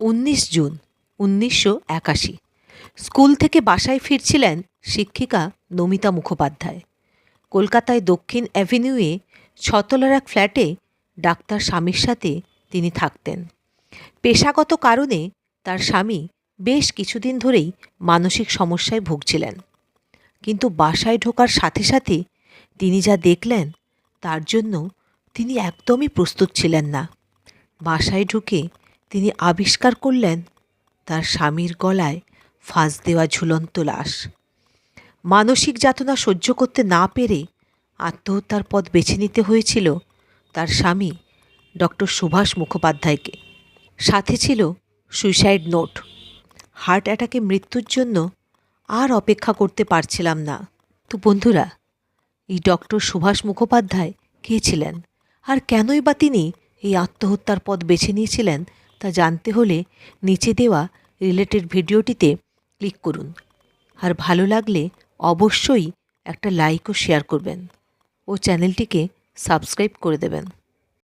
উনিশ জুন, উনিশশো একাশি। স্কুল থেকে বাসায় ফিরছিলেন শিক্ষিকা নমিতা মুখোপাধ্যায়। কলকাতায় দক্ষিণ অ্যাভিনিউয়ে ছতলার এক ফ্ল্যাটে ডাক্তার স্বামীর সাথে তিনি থাকতেন। পেশাগত কারণে তার স্বামী বেশ কিছুদিন ধরেই মানসিক সমস্যায় ভুগছিলেন। কিন্তু বাসায় ঢোকার সাথে সাথে তিনি যা দেখলেন, তার জন্য তিনি একদমই প্রস্তুত ছিলেন না। বাসায় ঢুকে তিনি আবিষ্কার করলেন তার স্বামীর গলায় ফাঁস দেওয়া ঝুলন্ত লাশ। মানসিক যাতনা সহ্য করতে না পেরে আত্মহত্যার পথ বেছে নিতে হয়েছিল তার স্বামী ডক্টর সুভাষ মুখোপাধ্যায়কে। সাথে ছিল সুইসাইড নোট। হার্ট অ্যাটাকে মৃত্যুর জন্য আর অপেক্ষা করতে পারছিলাম না। তো বন্ধুরা, এই ডক্টর সুভাষ মুখোপাধ্যায় কে ছিলেন? আর কেনই বা তিনি এই আত্মহত্যার পথ বেছে নিয়েছিলেন তা জানতে হলে নিচে দেওয়া রিলেটেড ভিডিওটিতে ক্লিক করুন। আর ভালো লাগলে অবশ্যই একটা লাইক ও শেয়ার করবেন। ও চ্যানেলটিকে সাবস্ক্রাইব করে দেবেন।